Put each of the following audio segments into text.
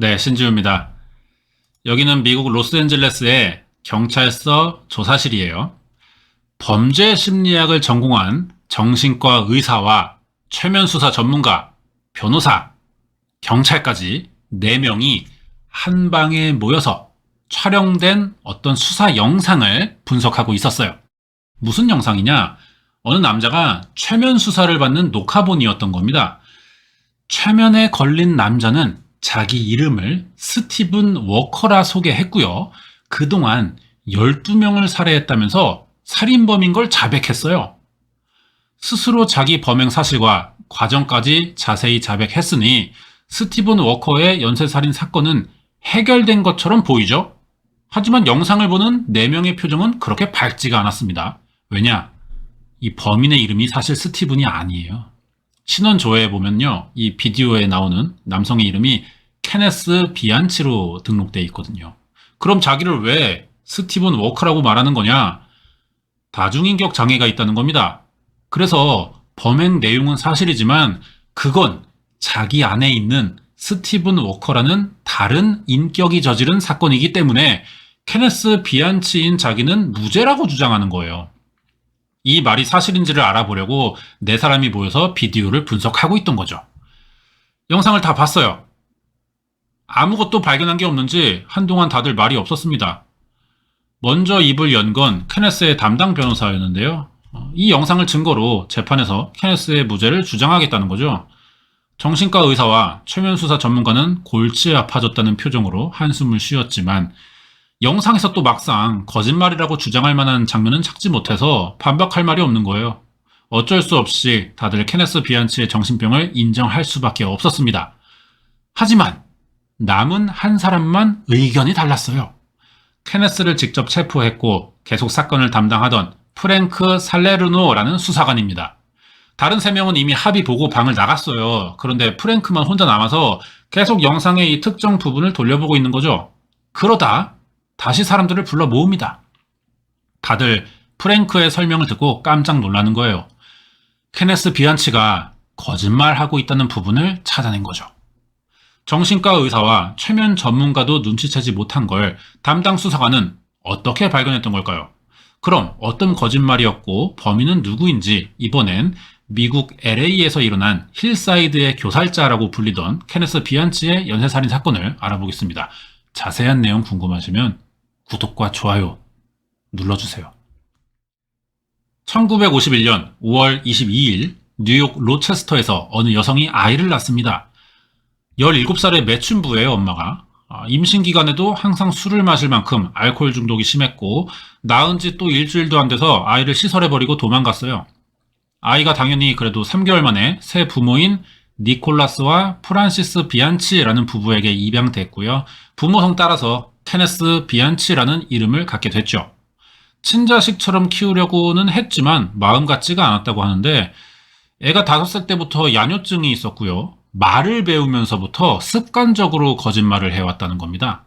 네, 신지우입니다. 여기는 미국 로스앤젤레스의 경찰서 조사실이에요. 범죄 심리학을 전공한 정신과 의사와 최면 수사 전문가, 변호사, 경찰까지 4명이 한 방에 모여서 촬영된 어떤 수사 영상을 분석하고 있었어요. 무슨 영상이냐? 어느 남자가 최면 수사를 받는 녹화본이었던 겁니다. 최면에 걸린 남자는 자기 이름을 스티븐 워커라 소개했고요. 그동안 12명을 살해했다면서 살인범인 걸 자백했어요. 스스로 자기 범행 사실과 과정까지 자세히 자백했으니 스티븐 워커의 연쇄살인 사건은 해결된 것처럼 보이죠? 하지만 영상을 보는 4명의 표정은 그렇게 밝지가 않았습니다. 왜냐? 이 범인의 이름이 사실 스티븐이 아니에요. 신원 조회에 보면요. 이 비디오에 나오는 남성의 이름이 케네스 비안치로 등록되어 있거든요. 그럼 자기를 왜 스티븐 워커라고 말하는 거냐? 다중인격 장애가 있다는 겁니다. 그래서 범행 내용은 사실이지만 그건 자기 안에 있는 스티븐 워커라는 다른 인격이 저지른 사건이기 때문에 케네스 비안치인 자기는 무죄라고 주장하는 거예요. 이 말이 사실인지를 알아보려고 네 사람이 모여서 비디오를 분석하고 있던 거죠. 영상을 다 봤어요. 아무것도 발견한 게 없는지 한동안 다들 말이 없었습니다. 먼저 입을 연 건 케네스의 담당 변호사였는데요. 어, 이 영상을 증거로 재판에서 케네스의 무죄를 주장하겠다는 거죠. 정신과 의사와 최면 수사 전문가는 골치 아파졌다는 표정으로 한숨을 쉬었지만 영상에서 또 막상 거짓말이라고 주장할 만한 장면은 찾지 못해서 반박할 말이 없는 거예요. 어쩔 수 없이 다들 케네스 비안치의 정신병을 인정할 수밖에 없었습니다. 하지만 남은 한 사람만 의견이 달랐어요. 케네스를 직접 체포했고 계속 사건을 담당하던 프랭크 살레르노라는 수사관입니다. 다른 세 명은 이미 합의 보고 방을 나갔어요. 그런데 프랭크만 혼자 남아서 계속 영상의 이 특정 부분을 돌려보고 있는 거죠. 그러다 다시 사람들을 불러 모읍니다. 다들 프랭크의 설명을 듣고 깜짝 놀라는 거예요. 케네스 비안치가 거짓말하고 있다는 부분을 찾아낸 거죠. 정신과 의사와 최면 전문가도 눈치채지 못한 걸 담당 수사관은 어떻게 발견했던 걸까요? 그럼 어떤 거짓말이었고 범인은 누구인지 이번엔 미국 LA에서 일어난 힐사이드의 교살자라고 불리던 케네스 비안치의 연쇄살인 사건을 알아보겠습니다. 자세한 내용 궁금하시면 구독과 좋아요 눌러주세요. 1951년 5월 22일 뉴욕 로체스터에서 어느 여성이 아이를 낳습니다. 17살의 매춘부예요, 엄마가. 아, 임신 기간에도 항상 술을 마실 만큼 알코올 중독이 심했고 낳은 지 또 일주일도 안 돼서 아이를 시설해 버리고 도망갔어요. 아이가 당연히 그래도 3개월 만에 새 부모인 니콜라스와 프란시스 비안치라는 부부에게 입양됐고요. 부모 성 따라서 케네스 비안치라는 이름을 갖게 됐죠. 친자식처럼 키우려고는 했지만 마음 같지가 않았다고 하는데 애가 5살 때부터 야뇨증이 있었고요. 말을 배우면서부터 습관적으로 거짓말을 해왔다는 겁니다.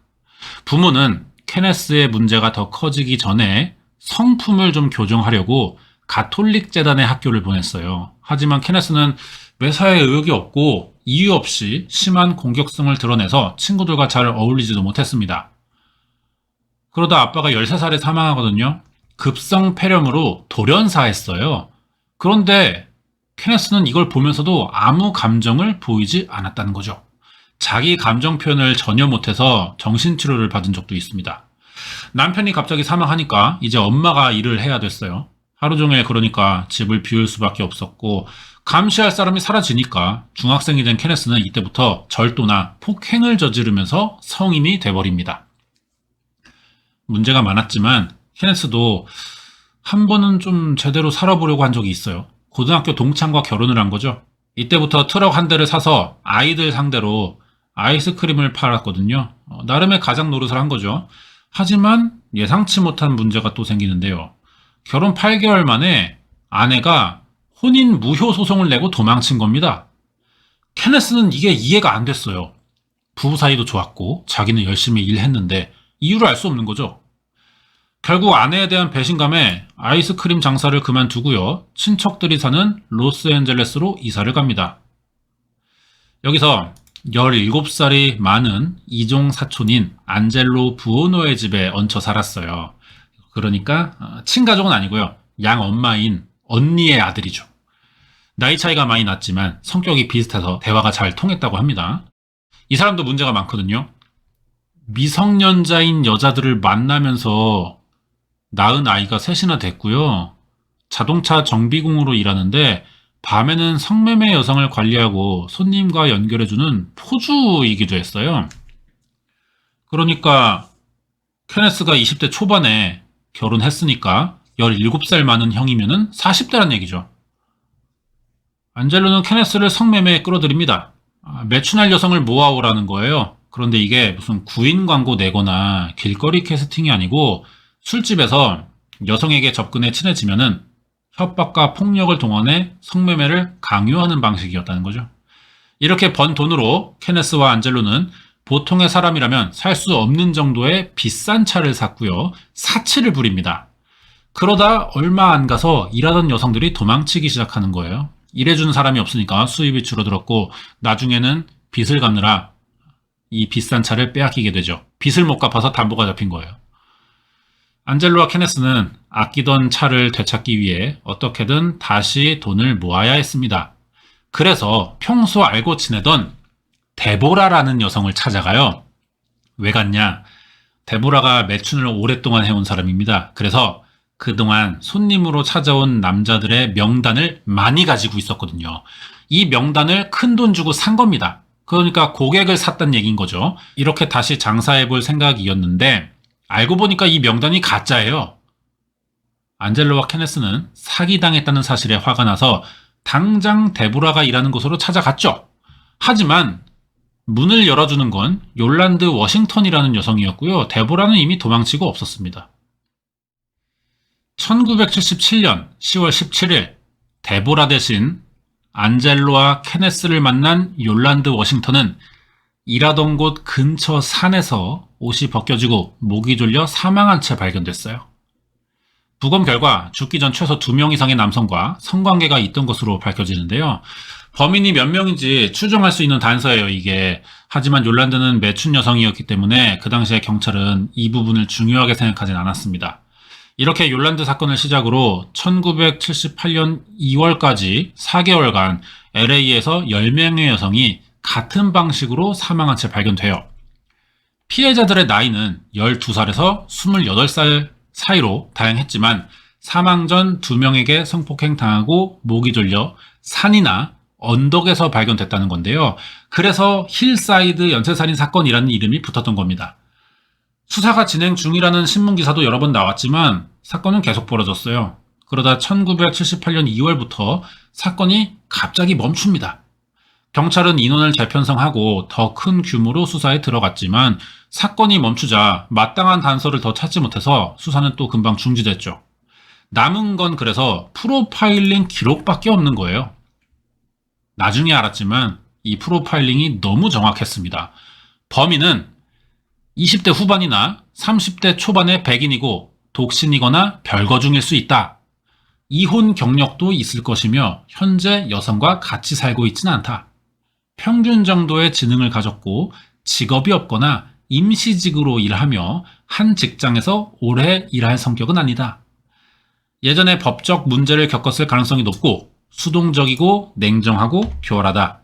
부모는 케네스의 문제가 더 커지기 전에 성품을 좀 교정하려고 가톨릭 재단의 학교를 보냈어요. 하지만 케네스는 매사에 의욕이 없고 이유 없이 심한 공격성을 드러내서 친구들과 잘 어울리지도 못했습니다. 그러다 아빠가 13살에 사망하거든요. 급성 폐렴으로 돌연사했어요. 그런데 케네스는 이걸 보면서도 아무 감정을 보이지 않았다는 거죠. 자기 감정 표현을 전혀 못해서 정신치료를 받은 적도 있습니다. 남편이 갑자기 사망하니까 이제 엄마가 일을 해야 됐어요. 하루 종일 그러니까 집을 비울 수밖에 없었고 감시할 사람이 사라지니까 중학생이 된 케네스는 이때부터 절도나 폭행을 저지르면서 성인이 돼버립니다. 문제가 많았지만 케네스도 한 번은 좀 제대로 살아보려고 한 적이 있어요. 고등학교 동창과 결혼을 한 거죠. 이때부터 트럭 한 대를 사서 아이들 상대로 아이스크림을 팔았거든요. 어, 나름의 가장 노릇을 한 거죠. 하지만 예상치 못한 문제가 또 생기는데요. 결혼 8개월 만에 아내가 혼인 무효 소송을 내고 도망친 겁니다. 케네스는 이게 이해가 안 됐어요. 부부 사이도 좋았고 자기는 열심히 일했는데 이유를 알 수 없는 거죠. 결국 아내에 대한 배신감에 아이스크림 장사를 그만두고요. 친척들이 사는 로스앤젤레스로 이사를 갑니다. 여기서 17살이 많은 이종 사촌인 안젤로 부오노의 집에 얹혀 살았어요. 그러니까 어, 친가족은 아니고요. 양 엄마인 언니의 아들이죠. 나이 차이가 많이 났지만 성격이 비슷해서 대화가 잘 통했다고 합니다. 이 사람도 문제가 많거든요. 미성년자인 여자들을 만나면서 낳은 아이가 셋이나 됐고요. 자동차 정비공으로 일하는데 밤에는 성매매 여성을 관리하고 손님과 연결해주는 포주이기도 했어요. 그러니까 케네스가 20대 초반에 결혼했으니까 17살 많은 형이면은 40대란 얘기죠. 안젤로는 케네스를 성매매에 끌어들입니다. 아, 매춘할 여성을 모아오라는 거예요. 그런데 이게 무슨 구인 광고 내거나 길거리 캐스팅이 아니고 술집에서 여성에게 접근해 친해지면은 협박과 폭력을 동원해 성매매를 강요하는 방식이었다는 거죠. 이렇게 번 돈으로 케네스와 안젤로는 보통의 사람이라면 살 수 없는 정도의 비싼 차를 샀고요. 사치를 부립니다. 그러다 얼마 안 가서 일하던 여성들이 도망치기 시작하는 거예요. 일해주는 사람이 없으니까 수입이 줄어들었고 나중에는 빚을 갚느라 이 비싼 차를 빼앗기게 되죠. 빚을 못 갚아서 담보가 잡힌 거예요. 안젤로와 케네스는 아끼던 차를 되찾기 위해 어떻게든 다시 돈을 모아야 했습니다. 그래서 평소 알고 지내던 데보라라는 여성을 찾아가요. 왜 갔냐? 데보라가 매춘을 오랫동안 해온 사람입니다. 그래서 그동안 손님으로 찾아온 남자들의 명단을 많이 가지고 있었거든요. 이 명단을 큰 돈 주고 산 겁니다. 그러니까 고객을 샀단 얘기인 거죠. 이렇게 다시 장사해 볼 생각이었는데 알고 보니까 이 명단이 가짜예요. 안젤로와 케네스는 사기당했다는 사실에 화가 나서 당장 데보라가 일하는 곳으로 찾아갔죠. 하지만 문을 열어주는 건 요란드 워싱턴이라는 여성이었고요. 데보라는 이미 도망치고 없었습니다. 1977년 10월 17일 데보라 대신 안젤로와 케네스를 만난 요란드 워싱턴은 일하던 곳 근처 산에서 옷이 벗겨지고 목이 졸려 사망한 채 발견됐어요. 부검 결과 죽기 전 최소 2명 이상의 남성과 성관계가 있던 것으로 밝혀지는데요. 범인이 몇 명인지 추정할 수 있는 단서예요, 이게. 하지만 요란드는 매춘 여성이었기 때문에 그 당시에 경찰은 이 부분을 중요하게 생각하진 않았습니다. 이렇게 요란드 사건을 시작으로 1978년 2월까지 4개월간 LA에서 10명의 여성이 같은 방식으로 사망한 채 발견돼요. 피해자들의 나이는 12살에서 28살 사이로 다양했지만 사망 전 2명에게 성폭행 당하고 목이 졸려 산이나 언덕에서 발견됐다는 건데요. 그래서 힐사이드 연쇄살인 사건이라는 이름이 붙었던 겁니다. 수사가 진행 중이라는 신문 기사도 여러 번 나왔지만 사건은 계속 벌어졌어요. 그러다 1978년 2월부터 사건이 갑자기 멈춥니다. 경찰은 인원을 재편성하고 더 큰 규모로 수사에 들어갔지만 사건이 멈추자 마땅한 단서를 더 찾지 못해서 수사는 또 금방 중지됐죠. 남은 건 그래서 프로파일링 기록밖에 없는 거예요. 나중에 알았지만 이 프로파일링이 너무 정확했습니다. 범인은 20대 후반이나 30대 초반의 백인이고 독신이거나 별거 중일 수 있다. 이혼 경력도 있을 것이며 현재 여성과 같이 살고 있지는 않다. 평균 정도의 지능을 가졌고 직업이 없거나 임시직으로 일하며 한 직장에서 오래 일할 성격은 아니다. 예전에 법적 문제를 겪었을 가능성이 높고 수동적이고 냉정하고 교활하다.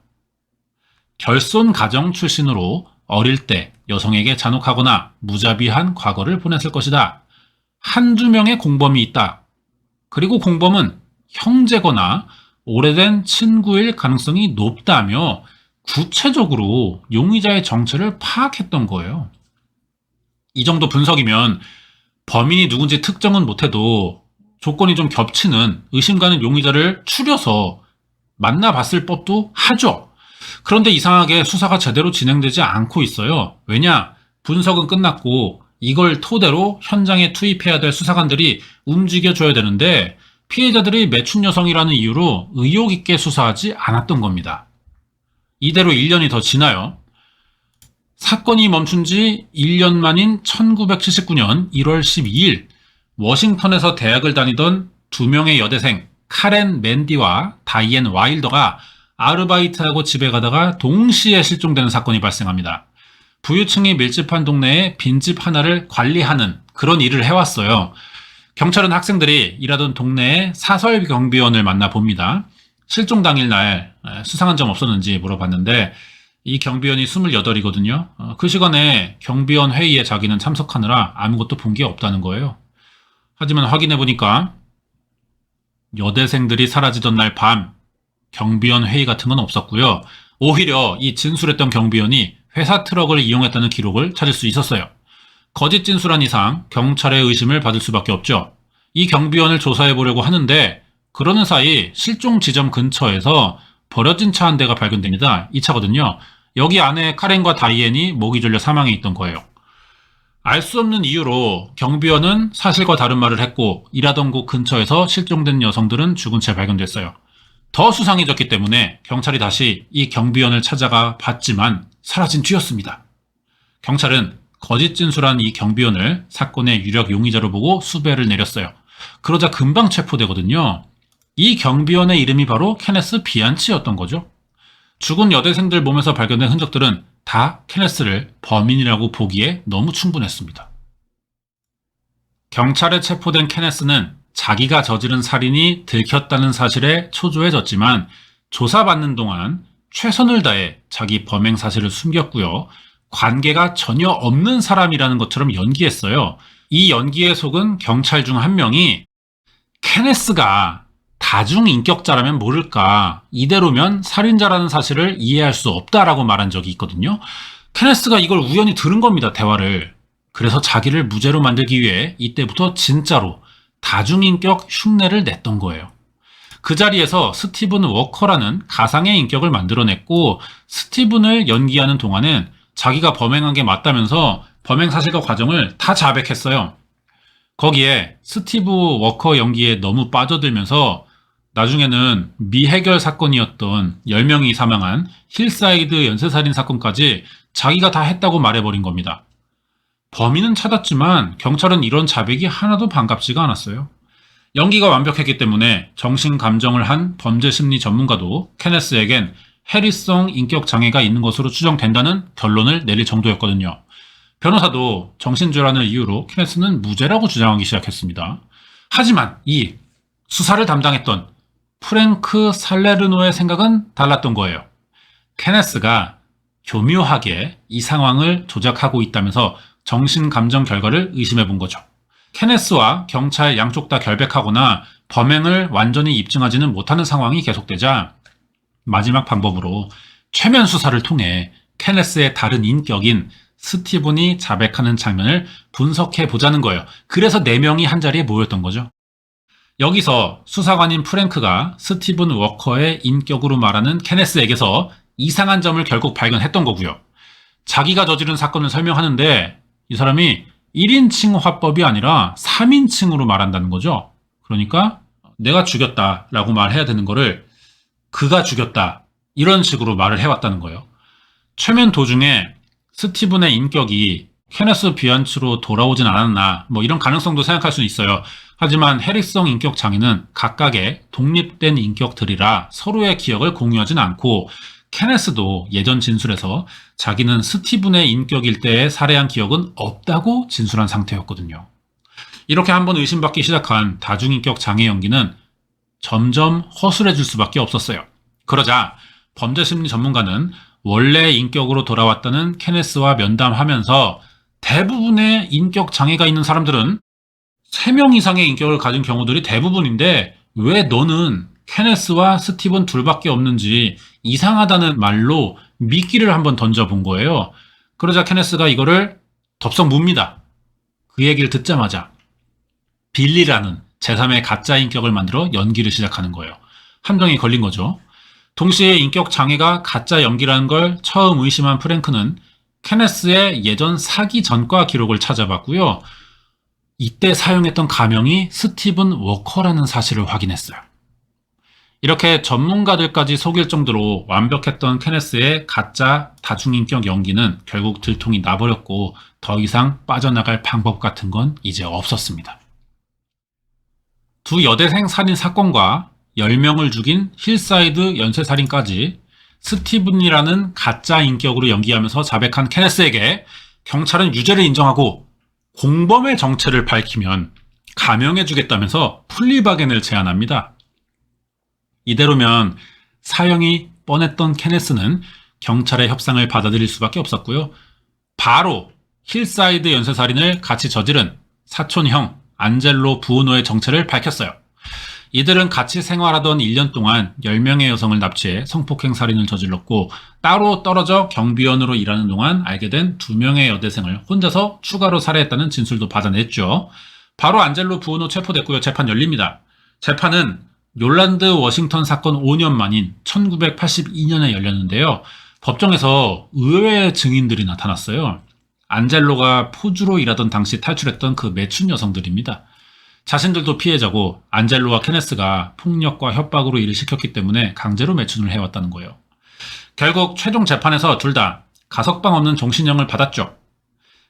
결손 가정 출신으로 어릴 때 여성에게 잔혹하거나 무자비한 과거를 보냈을 것이다. 한두 명의 공범이 있다. 그리고 공범은 형제거나 오래된 친구일 가능성이 높다며 구체적으로 용의자의 정체를 파악했던 거예요. 이 정도 분석이면 범인이 누군지 특정은 못해도 조건이 좀 겹치는 의심 가는 용의자를 추려서 만나봤을 법도 하죠. 그런데 이상하게 수사가 제대로 진행되지 않고 있어요. 왜냐? 분석은 끝났고 이걸 토대로 현장에 투입해야 될 수사관들이 움직여줘야 되는데 피해자들이 매춘 여성이라는 이유로 의욕 있게 수사하지 않았던 겁니다. 이대로 1년이 더 지나요. 사건이 멈춘 지 1년 만인 1979년 1월 12일 워싱턴에서 대학을 다니던 두 명의 여대생 카렌 맨디와 다이앤 와일더가 아르바이트하고 집에 가다가 동시에 실종되는 사건이 발생합니다. 부유층이 밀집한 동네에 빈집 하나를 관리하는 그런 일을 해왔어요. 경찰은 학생들이 일하던 동네에 사설 경비원을 만나 봅니다. 실종 당일 날 에, 수상한 점 없었는지 물어봤는데 이 경비원이 28이거든요. 그 시간에 경비원 회의에 자기는 참석하느라 아무것도 본 게 없다는 거예요. 하지만 확인해 보니까 여대생들이 사라지던 날 밤 경비원 회의 같은 건 없었고요. 오히려 이 진술했던 경비원이 회사 트럭을 이용했다는 기록을 찾을 수 있었어요. 거짓 진술한 이상 경찰의 의심을 받을 수밖에 없죠. 이 경비원을 조사해 보려고 하는데 그러는 사이 실종 지점 근처에서 버려진 차 한 대가 발견됩니다. 이 차거든요. 여기 안에 카렌과 다이앤이 목이 졸려 사망해 있던 거예요. 알 수 없는 이유로 경비원은 사실과 다른 말을 했고 일하던 곳 근처에서 실종된 여성들은 죽은 채 발견됐어요. 더 수상해졌기 때문에 경찰이 다시 이 경비원을 찾아가 봤지만 사라진 뒤였습니다. 경찰은 거짓 진술한 이 경비원을 사건의 유력 용의자로 보고 수배를 내렸어요. 그러자 금방 체포되거든요. 이 경비원의 이름이 바로 케네스 비안치였던 거죠. 죽은 여대생들 몸에서 발견된 흔적들은 다 케네스를 범인이라고 보기에 너무 충분했습니다. 경찰에 체포된 케네스는 자기가 저지른 살인이 들켰다는 사실에 초조해졌지만 조사받는 동안 최선을 다해 자기 범행 사실을 숨겼고요. 관계가 전혀 없는 사람이라는 것처럼 연기했어요. 이 연기에 속은 경찰 중 한 명이 케네스가 다중인격자라면 모를까 이대로면 살인자라는 사실을 이해할 수 없다라고 말한 적이 있거든요. 케네스가 이걸 우연히 들은 겁니다. 대화를. 그래서 자기를 무죄로 만들기 위해 이때부터 진짜로 다중인격 흉내를 냈던 거예요. 그 자리에서 스티븐 워커라는 가상의 인격을 만들어냈고 스티븐을 연기하는 동안은 자기가 범행한 게 맞다면서 범행 사실과 과정을 다 자백했어요. 거기에 스티브 워커 연기에 너무 빠져들면서 나중에는 미해결 사건이었던 10명이 사망한 힐사이드 연쇄살인 사건까지 자기가 다 했다고 말해버린 겁니다. 범인은 찾았지만 경찰은 이런 자백이 하나도 반갑지가 않았어요. 연기가 완벽했기 때문에 정신 감정을 한 범죄 심리 전문가도 케네스에겐 해리성 인격 장애가 있는 것으로 추정된다는 결론을 내릴 정도였거든요. 변호사도 정신질환을 이유로 케네스는 무죄라고 주장하기 시작했습니다. 하지만 이 수사를 담당했던 프랭크 살레르노의 생각은 달랐던 거예요. 케네스가 교묘하게 이 상황을 조작하고 있다면서 정신 감정 결과를 의심해 본 거죠. 케네스와 경찰 양쪽 다 결백하거나 범행을 완전히 입증하지는 못하는 상황이 계속되자 마지막 방법으로 최면 수사를 통해 케네스의 다른 인격인 스티븐이 자백하는 장면을 분석해 보자는 거예요. 그래서 4명이 한 자리에 모였던 거죠. 여기서 수사관인 프랭크가 스티븐 워커의 인격으로 말하는 케네스에게서 이상한 점을 결국 발견했던 거고요. 자기가 저지른 사건을 설명하는데 이 사람이 1인칭 화법이 아니라 3인칭으로 말한다는 거죠. 그러니까 내가 죽였다라고 말해야 되는 거를 그가 죽였다 이런 식으로 말을 해왔다는 거예요. 최면 도중에 스티븐의 인격이 케네스 비안츠로 돌아오진 않았나 뭐 이런 가능성도 생각할 수 있어요. 하지만 해리성 인격 장애는 각각의 독립된 인격들이라 서로의 기억을 공유하진 않고 케네스도 예전 진술에서 자기는 스티븐의 인격일 때의 살해한 기억은 없다고 진술한 상태였거든요. 이렇게 한번 의심받기 시작한 다중인격 장애 연기는 점점 허술해질 수밖에 없었어요. 그러자 범죄심리 전문가는 원래 인격으로 돌아왔다는 케네스와 면담하면서 대부분의 인격 장애가 있는 사람들은 3명 이상의 인격을 가진 경우들이 대부분인데 왜 너는 케네스와 스티븐 둘밖에 없는지 이상하다는 말로 미끼를 한번 던져본 거예요. 그러자 케네스가 이거를 덥석 묻니다. 그 얘기를 듣자마자 빌리라는 제3의 가짜 인격을 만들어 연기를 시작하는 거예요. 함정이 걸린 거죠. 동시에 인격 장애가 가짜 연기라는 걸 처음 의심한 프랭크는 케네스의 예전 사기 전과 기록을 찾아봤고요. 이때 사용했던 가명이 스티븐 워커라는 사실을 확인했어요. 이렇게 전문가들까지 속일 정도로 완벽했던 케네스의 가짜 다중인격 연기는 결국 들통이 나버렸고 더 이상 빠져나갈 방법 같은 건 이제 없었습니다. 두 여대생 살인 사건과 10명을 죽인 힐사이드 연쇄살인까지 스티븐이라는 가짜 인격으로 연기하면서 자백한 케네스에게 경찰은 유죄를 인정하고 공범의 정체를 밝히면 감형해주겠다면서 플리바겐을 제안합니다. 이대로면 사형이 뻔했던 케네스는 경찰의 협상을 받아들일 수밖에 없었고요. 바로 힐사이드 연쇄살인을 같이 저지른 사촌형 안젤로 부오노의 정체를 밝혔어요. 이들은 같이 생활하던 1년 동안 10명의 여성을 납치해 성폭행 살인을 저질렀고 따로 떨어져 경비원으로 일하는 동안 알게 된 2명의 여대생을 혼자서 추가로 살해했다는 진술도 받아냈죠. 바로 안젤로 부오노 체포됐고요. 재판 열립니다. 재판은 욜란드 워싱턴 사건 5년 만인 1982년에 열렸는데요. 법정에서 의외의 증인들이 나타났어요. 안젤로가 포주로 일하던 당시 탈출했던 그 매춘 여성들입니다. 자신들도 피해자고 안젤로와 케네스가 폭력과 협박으로 일을 시켰기 때문에 강제로 매춘을 해왔다는 거예요. 결국 최종 재판에서 둘 다 가석방 없는 종신형을 받았죠.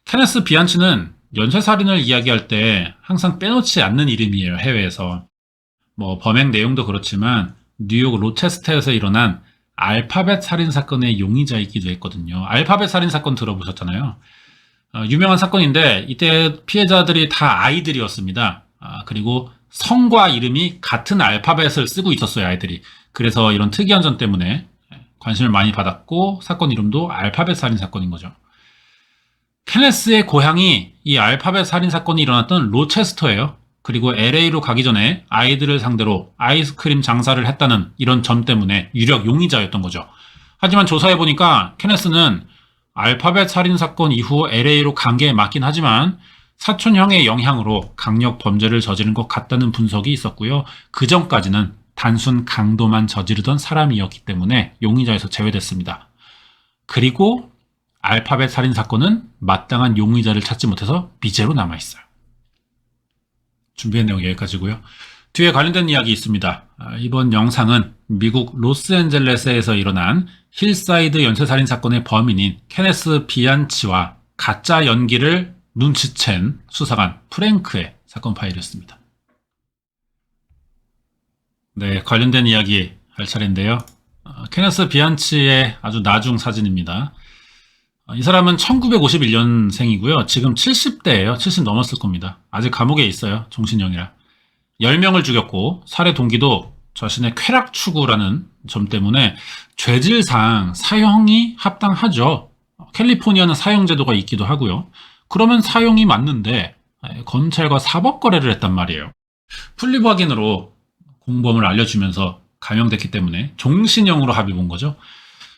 케네스 비안치는 연쇄살인을 이야기할 때 항상 빼놓지 않는 이름이에요, 해외에서. 뭐 범행 내용도 그렇지만 뉴욕 로체스터에서 일어난 알파벳 살인 사건의 용의자이기도 했거든요. 알파벳 살인 사건 들어보셨잖아요. 어, 유명한 사건인데 이때 피해자들이 다 아이들이었습니다. 아, 그리고 성과 이름이 같은 알파벳을 쓰고 있었어요, 아이들이. 그래서 이런 특이한 점 때문에 관심을 많이 받았고 사건 이름도 알파벳 살인 사건인 거죠. 케네스의 고향이 이 알파벳 살인 사건이 일어났던 로체스터예요. 그리고 LA로 가기 전에 아이들을 상대로 아이스크림 장사를 했다는 이런 점 때문에 유력 용의자였던 거죠. 하지만 조사해 보니까 케네스는 알파벳 살인 사건 이후 LA로 간 게 맞긴 하지만 사촌형의 영향으로 강력 범죄를 저지른 것 같다는 분석이 있었고요. 그 전까지는 단순 강도만 저지르던 사람이었기 때문에 용의자에서 제외됐습니다. 그리고 알파벳 살인 사건은 마땅한 용의자를 찾지 못해서 미제로 남아있어요. 준비한 내용 여기까지고요. 뒤에 관련된 이야기 있습니다. 아, 이번 영상은 미국 로스앤젤레스에서 일어난 힐사이드 연쇄살인 사건의 범인인 케네스 비안치와 가짜 연기를 눈치챈 수사관 프랭크의 사건 파일이었습니다. 네, 관련된 이야기 할 차례인데요. 어, 케네스 비안치의 아주 나중 사진입니다. 어, 이 사람은 1951년생이고요. 지금 70대예요. 70 넘었을 겁니다. 아직 감옥에 있어요. 정신형이라. 10명을 죽였고 살해 동기도 자신의 쾌락 추구라는 점 때문에 죄질상 사형이 합당하죠. 캘리포니아는 사형 제도가 있기도 하고요. 그러면 사형이 맞는데 검찰과 사법 거래를 했단 말이에요. 플립 확인으로 공범을 알려주면서 감형됐기 때문에 종신형으로 합의 본 거죠.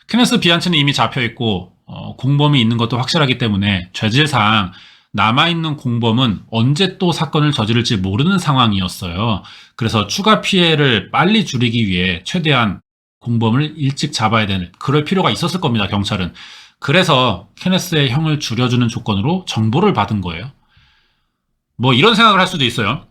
케네스 비안치는 이미 잡혀 있고 어, 공범이 있는 것도 확실하기 때문에 죄질상 남아있는 공범은 언제 또 사건을 저지를지 모르는 상황이었어요. 그래서 추가 피해를 빨리 줄이기 위해 최대한 공범을 일찍 잡아야 되는 그럴 필요가 있었을 겁니다. 경찰은. 그래서 케네스의 형을 줄여주는 조건으로 정보를 받은 거예요. 뭐 이런 생각을 할 수도 있어요.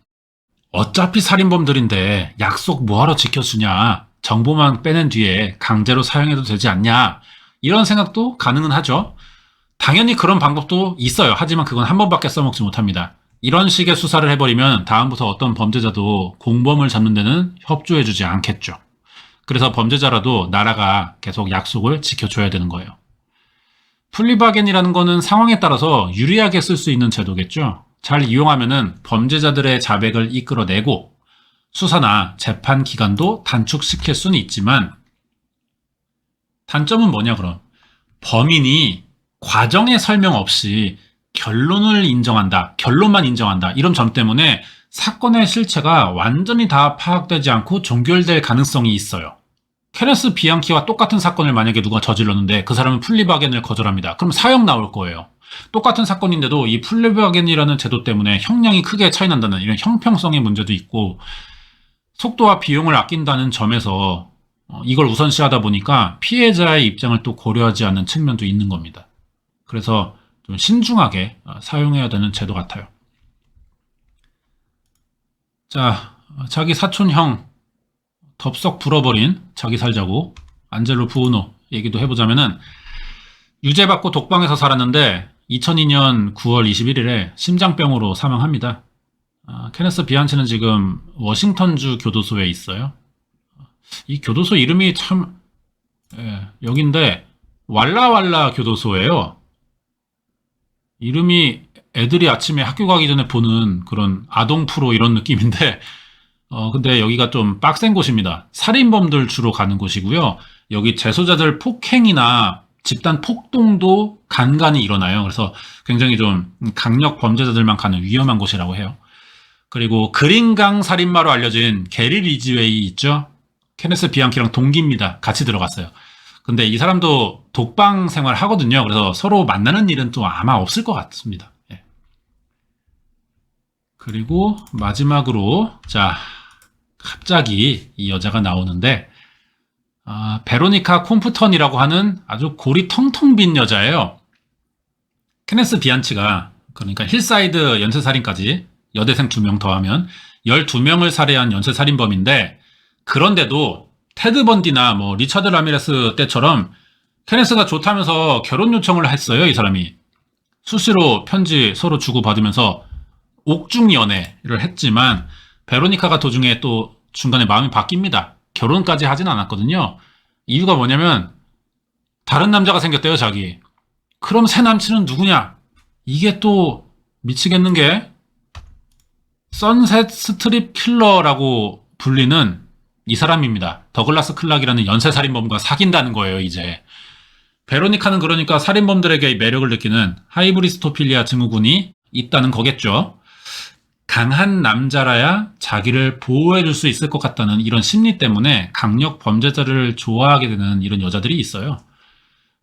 어차피 살인범들인데 약속 뭐하러 지켜주냐. 정보만 빼낸 뒤에 강제로 사용해도 되지 않냐. 이런 생각도 가능은 하죠. 당연히 그런 방법도 있어요. 하지만 그건 한 번밖에 써먹지 못합니다. 이런 식의 수사를 해버리면 다음부터 어떤 범죄자도 공범을 잡는 데는 협조해주지 않겠죠. 그래서 범죄자라도 나라가 계속 약속을 지켜줘야 되는 거예요. 플리바겐이라는 거는 상황에 따라서 유리하게 쓸 수 있는 제도겠죠. 잘 이용하면은 범죄자들의 자백을 이끌어내고 수사나 재판 기간도 단축시킬 수는 있지만 단점은 뭐냐 그럼 범인이 과정의 설명 없이 결론을 인정한다, 결론만 인정한다 이런 점 때문에 사건의 실체가 완전히 다 파악되지 않고 종결될 가능성이 있어요. 케네스 비앙키와 똑같은 사건을 만약에 누가 저질렀는데 그 사람은 플리바겐을 거절합니다. 그럼 사형 나올 거예요. 똑같은 사건인데도 이 플리바겐이라는 제도 때문에 형량이 크게 차이 난다는 이런 형평성의 문제도 있고 속도와 비용을 아낀다는 점에서 어, 이걸 우선시하다 보니까 피해자의 입장을 또 고려하지 않는 측면도 있는 겁니다. 그래서 좀 신중하게 어, 사용해야 되는 제도 같아요. 자, 자기 사촌형 덥석 불어버린 자기 살자고 안젤로 부우노 얘기도 해보자면은 유죄 받고 독방에서 살았는데 2002년 9월 21일에 심장병으로 사망합니다. 아, 케네스 비안치는 지금 워싱턴주 교도소에 있어요. 이 교도소 이름이 참, 예, 여긴데, 왈라왈라 교도소예요. 이름이 애들이 아침에 학교 가기 전에 보는 그런 아동 프로 이런 느낌인데, 어, 근데 여기가 좀 빡센 곳입니다. 살인범들 주로 가는 곳이고요. 여기 재소자들 폭행이나 집단 폭동도 간간히 일어나요. 그래서 굉장히 좀 강력 범죄자들만 가는 위험한 곳이라고 해요. 그리고 그린강 살인마로 알려진 게리 리즈웨이 있죠? 케네스 비앙키랑 동기입니다. 같이 들어갔어요. 근데 이 사람도 독방 생활 하거든요. 그래서 서로 만나는 일은 또 아마 없을 것 같습니다. 예. 그리고 마지막으로 자 갑자기 이 여자가 나오는데 아, 베로니카 콤프턴이라고 하는 아주 골이 텅텅 빈 여자예요. 케네스 비안치가 그러니까 힐사이드 연쇄살인까지 여대생 2명 더하면 12명을 살해한 연쇄살인범인데 그런데도 테드 번디나 뭐 리차드 라미레스 때처럼 케네스가 좋다면서 결혼 요청을 했어요, 이 사람이. 수시로 편지 서로 주고받으면서 옥중 연애를 했지만 베로니카가 도중에 또 중간에 마음이 바뀝니다. 결혼까지 하진 않았거든요. 이유가 뭐냐면 다른 남자가 생겼대요, 자기. 그럼 새 남친은 누구냐? 이게 또 미치겠는 게 선셋 스트립 킬러라고 불리는 이 사람입니다. 더글라스 클락이라는 연쇄살인범과 사귄다는 거예요, 이제. 베로니카는 그러니까 살인범들에게 매력을 느끼는 하이브리스토필리아 증후군이 있다는 거겠죠. 강한 남자라야 자기를 보호해 줄 수 있을 것 같다는 이런 심리 때문에 강력 범죄자를 좋아하게 되는 이런 여자들이 있어요.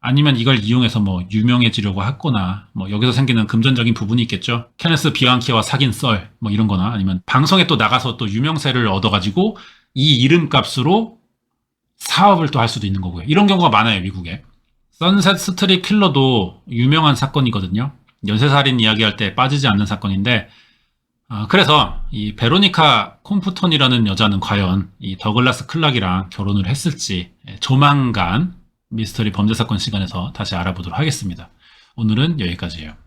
아니면 이걸 이용해서 뭐 유명해지려고 했거나 뭐 여기서 생기는 금전적인 부분이 있겠죠. 케네스 비앙키와 사귄 썰 뭐 이런 거나 아니면 방송에 또 나가서 또 유명세를 얻어가지고 이 이름값으로 사업을 또 할 수도 있는 거고요. 이런 경우가 많아요, 미국에. 선셋 스트릿 킬러도 유명한 사건이거든요. 연쇄살인 이야기할 때 빠지지 않는 사건인데 아, 그래서 이 베로니카 콤프톤이라는 여자는 과연 이 더글라스 클락이랑 결혼을 했을지 예, 조만간 미스터리 범죄 사건 시간에서 다시 알아보도록 하겠습니다. 오늘은 여기까지예요.